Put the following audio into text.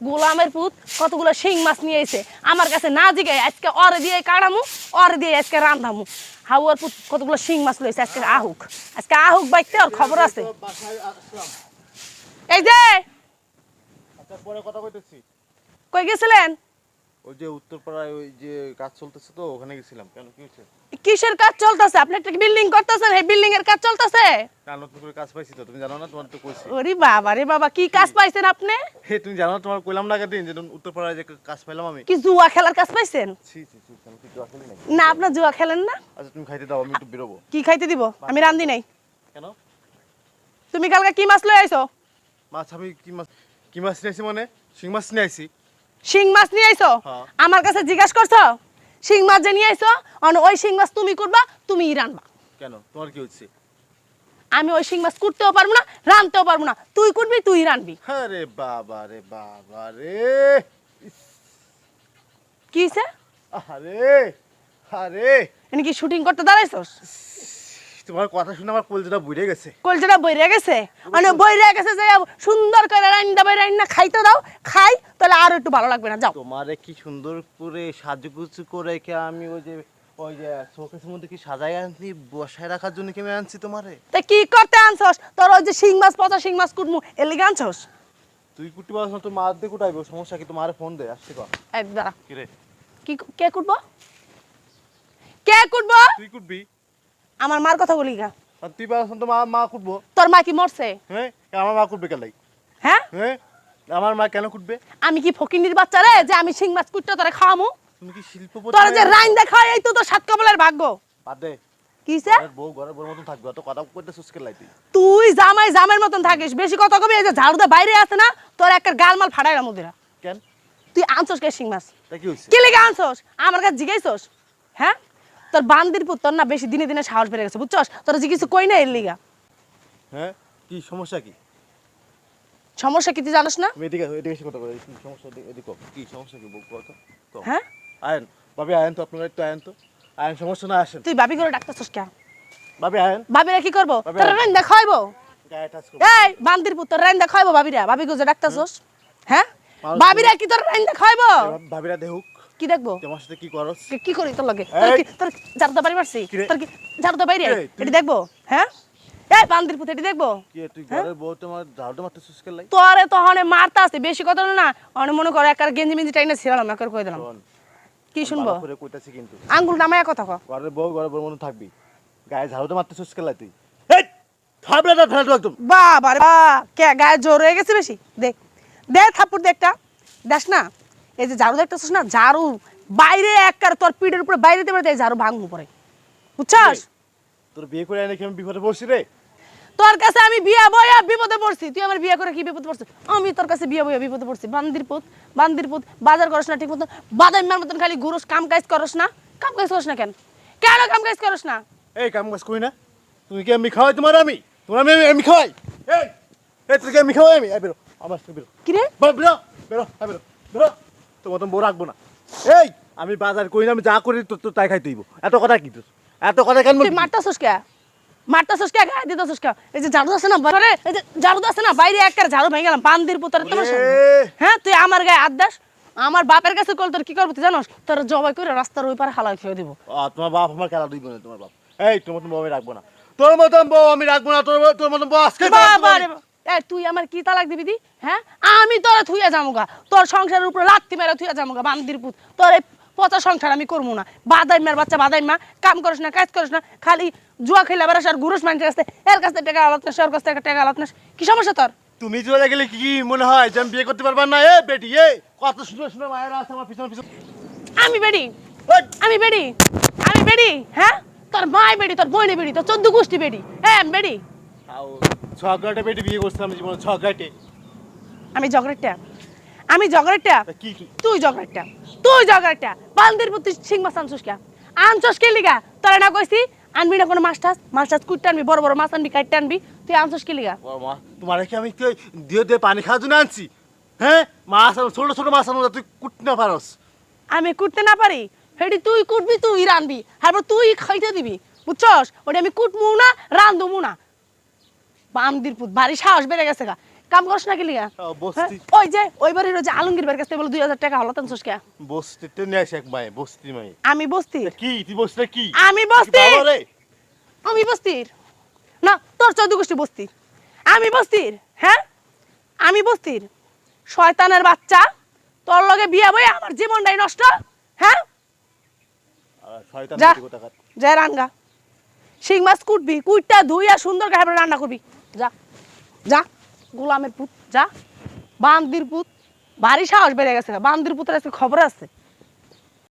গোলামের পুত কতগুলো শিং মাছ নিয়ে এসে আমার কাছে না জিগে আজকে অরে দিয়ে কাড়ামু অর দিয়ে আজকে রান্ধামু। হাওয়ার পুত কতগুলো শিং মাছ লইছে আজকে আহুক। আজকে আহুক বাইতে ওর খবর আছে। এই যে! আচ্ছা পরে কথা কইতেছি। কই গেছিলেন? ওই যে উত্তরপাড়ায় ওই যে কাজ চলতেছে তো ওখানে গেছিলাম। কেন কি হচ্ছে কিসের কাজ চলতেছে? আপনি একটা বিল্ডিং করতেছেন এই বিল্ডিং এর কাজ চলতেছে? কাল নতুন করে কাজ পাইছি তো তুমি জানো না তোমার তো কইছি। ওরে বাবা রে বাবা কি কাজ পাইছেন আপনি? হে তুমি জানো না তোমার কইলাম না দিন যে উত্তরপাড়ায় যে কাজ পাইলাম আমি। কি জুয়া খেলার কাজ পাইছেন? ছি ছি ছি আমি কিছু আসলে নাই না আপনার জুয়া খেলেন না। আচ্ছা তুমি খাইতে দাও আমি একটু বেরোবো। কি খাইতে দিব? আমি রান্ধি নাই। কেন? তুমি কালকে কি মাছ লই আইছো? মাছ আমি কি মাছ কি মাছ নিয়েছি মানে? শিং মাছ নিয়ে আইছি। শিং মাছ নিয়ে আইছো? হ্যাঁ। আমার কাছে জিজ্ঞাসা করছ? শিং মাছ যে নিয়ে আইছো? অন ওই শিং মাছ তুমি করবা তুমি রানবা। কেন? তোমার কি হচ্ছে আমি ওই শিং মাছ করতেও পারব না রানতেও পারব না। তুই করবি তুই রানবি। আরে বাবা রে বাবা রে। কি হইছে? আরে আরে এনে কি শুটিং করতে দাঁড়াইছস? তোমার কথা শুনে আমার কলজেটা বুড়ে গেছে। কলজাটা বইরে গেছে? মানে বইরে গেছে যে সুন্দর করে রান্না বাই রান্না খাইতে দাও খাই তাহলে আর একটু ভালো লাগবে না যাও। তোমারে কি সুন্দর করে সাজুগুজু করে কে আমি ওই যে ওই যে শোকেসের মধ্যে কি সাজাই আনছি বসায় রাখার জন্য কি আমি আনছি তোমারে? তা কি করতে আনছস? তোর ওই যে শিং মাছ পচা শিং মাছ কুটমু এর লিগে আনছস? তুই কুটি পারছ না তোর মার দিয়ে কুটাইবো সমস্যা কি? তোমারে ফোন দে আসছে কর এই দাঁড়া। কি রে কি কে কুটবো? কে কুটবো? তুই কুটবি? আমার মার কথা বলি গা। তুই পারছ না তো মা মা কুটবো। তোর মা কি মরছে? হ্যাঁ আমার মা কুটবে কেন হ্যাঁ? হ্যাঁ আমার মা কেন কুটবে? আমি কি ফকিনির বাচ্চা রে যে আমি শিং মাছ কুটতে তোরে খাওয়ামু? তুমি কি শিল্প তোর যে রাইন দেখা এই তো তোর সাত কপালের ভাগ্য। বাদ দে। কিসে বউ ঘরের বউর মতন থাকবে অত কথা কইতে সুস্কে লাই তুই? জামাই জামের মতন থাকিস বেশি কথা কবি এই যে ঝাড়ু দিয়ে বাইরে আছে না তোর একটা গালমাল ফাটাই না মুদিরা কেন? তুই আনছস কে শিং মাছ? তা কি হইছে? কি লেগে আনছস? আমার কাছে জিগাইছস? হ্যাঁ? তোর বান্দির পুত তোর না বেশি দিনে দিনে সাহস বেড়ে গেছে বুঝছস? তোর যে কিছু কই না এর লিগা। হ্যাঁ? কি সমস্যা কি? সমস্যা কি তুই জানিস না? এদিকে এদিকে এসে কথা বলো কি সমস্যা এদিকে কি সমস্যা কি বউ কথা হ্যাঁ? আয়েন ভাবি আয়েন তো আপনারা একটু আয়েন তো। আয়েন সমস্যা না আসেন। তুই ভাবি করে ডাকতেছস কে ভাবি আয়েন। ভাবিরা কি করব? ভাবি তোর। রাইন দেখাইবো এই বান্দির পুত তোর রাইন দেখাইবো ভাবিরা? ভাবি গুজে ডাকতেছস? হ্যাঁ? মানুষ- ভাবিরা কি তোর রাইন দেখাইবো ভাব- ভাবিরা দেহুক কি দেখব? তোমার সাথে কি কি- করি তোর লগে? তোর ঝাড়ুদা বাড়ি মারছি? তোর কি ঝাড়ুদা বাইরে এটি দেখব? হ্যাঁ? এই বান্দির পুত এটি দেখব? কি তুই ঘরের বউ তোমার ঝাড়ুটা মারতে সুস্কে লাই? তোরে তো হনে মারতে আছে বেশি কথা না। অনে মনে করে একার গেঞ্জি মেঞ্জি টাইনা ছিলাম একার কই দিলাম। কি শুনব? করে কইতাছি কিন্তু। আঙ্গুল নামায় কথা কও ঘরের বউ ঘরের বউর মতন থাকবি। গায়ে ঝাড়ুটা মারতে সুস্কে লাই তুই? এই থামলে একদম বাবা রে বা কে গায়ে জোর হয়ে গেছে বেশি? দেখ দে থাপ্পড় দে একটা। দেখ না এই যে ঝাড়ু দেখতেছিস না? ঝাড়ু বাইরে একবার তোর পিঠের উপরে বাইরে দিতে পারে ঝাড়ু ভাঙবো পরে। বুঝছস? তোর বিয়ে করে এনে আমি বিপদে পড়ছি রে? তোর কাছে আমি বিয়া বয়া বিপদে পড়ছি। তুই আমার বিয়া করে কি বিপদে পড়ছিস? আমি তোর কাছে বিয়া বয়া বিপদে পড়ছি। বান্দির পুত বান্দির পুত বাজার করস না ঠিক মতন। বাদামের মতন খালি ঘুরস কাম কাজ করস না। কাম কাজ করস না কেন? কেন কাম কাজ করস না? এই কাম কাজ করি না। তুমি কি আমি খাওয়াই তোমার আমি? তোমার আমি আমি খাওয়াই? এই এই তুই কি আমি খাওয়াই আমি? বেরো। আমার বেরো। কি রে? বেরো বেরো বেরো বেরো। তোর মতন বউ রাখব না। এই আমি বাজার করি না আমি যা করি তোর তো তাই খাইতে হইব। এত কথা কি তোর? এত কথা কেন তুই? মারতাছিস কে? মারতাছিস কে? গায়ে দিতাছিস কে? এই যে ঝাড়ু আছে না বাইরে এই যে ঝাড়ু আছে না বাইরে একবার ঝাড়ু ভেঙে গেলাম বান্দির পুতরে। তোমার হ্যাঁ তুই আমার গায়ে হাত দাস আমার বাপের কাছে কল তোর কি করব তুই জানোস? তোর জবাই করে রাস্তার ওই পারে হালাই খেয়ে দিব। তোমার বাপ আমার খেলা দিব না তোমার বাপ। এই তোর মতন বউ আমি রাখব না। তোর মতন বউ আমি রাখব না তোর তোর মতন বউ আজকে বাবা। তুই আমার কি তালাক দিবি দি? হ্যাঁ? আমি তোরা থুইয়া যামুগা। তোর সংসারের উপরে লাত্তি মেরে থুইয়া যামুগা বান্দির পুত। তোর এই পচা সংসার আমি করব না। বাদাই মার বাচ্চা বাদাই মা কাম করিস না কাজ করিস না খালি জুয়া খেলে আবার আর ঘুরুস মানুষের কাছে। এর কাছ টাকা আলাপ না ওর কাছ থেকে টাকা আলাপ না কি সমস্যা তোর? তুমি চলে গেলে কি মনে হয় যে আমি বিয়ে করতে পারবার না? এ বেটি এ কত সুন্দর সুন্দর মায়েরা আছে আমার পিছনে পিছনে। আমি বেড়ি আমি বেড়ি আমি বেড়ি হ্যাঁ? তোর মাই বেড়ি তোর বইনে বেড়ি তোর চোদ্দ গোষ্ঠী বেড়ি হ্যাঁ আমি বেড়ি ছগাটে বেটি বিয়ে করছিলাম জীবনে ছগাটে আমি জগরেটটা আমি তা কি তুই জগরেটটা তুই জগরেটটা বান্দির প্রতি সিং মাছ আনছস কে? আনছস কে লিগা? তোরা না কইছি আনবি না কোনো মাছ টাছ? মাছ টাছ কুটতে আনবি বড় বড় মাছ আনবি কাটতে আনবি। তুই আনছস কে লিগা? মা তোমার কি আমি দিয়ে দিয়ে পানি খাওয়ার জন্য আনছি? হ্যাঁ? মাছ ছোট ছোট মাছ আনো তুই কুট না পারস। আমি কুটতে না পারি। হেডি তুই কুটবি তুই রানবি তারপর তুই খাইতে দিবি। বুঝছস? ওটা আমি কুটমু না রান্ধমু না। বান্দির পুত ভারী সাহস বেড়ে গেছে গা। কাম করছ না বস্তি। হ্যাঁ? ওই যে ওই বাড়ির যে আলমগীর কাছ বলে দুই হাজার টাকা হলো কে বস্তিতে নিয়ে আসে মায়ে বস্তি মায়ে। আমি বস্তির কি? তুই বস্তিটা কি? আমি রে? আমি বস্তির। না তোর চৌদ্দ গোষ্ঠী বস্তির আমি বস্তির হ্যাঁ? আমি বস্তির। শয়তানের বাচ্চা তোর লগে বিয়া বই আমার জীবনটাই নষ্ট হ্যাঁ? আর শয়তান যা যা রান্না শিং মাছ কুটবি কুইটটা ধুইয়া সুন্দর করে রান্না করবি। যা যা, গোলামের পুত, যা। বান্দির পুত। ভারী সাহস বেড়ে গেছে বান্দির পুতের আজকে খবর আছে?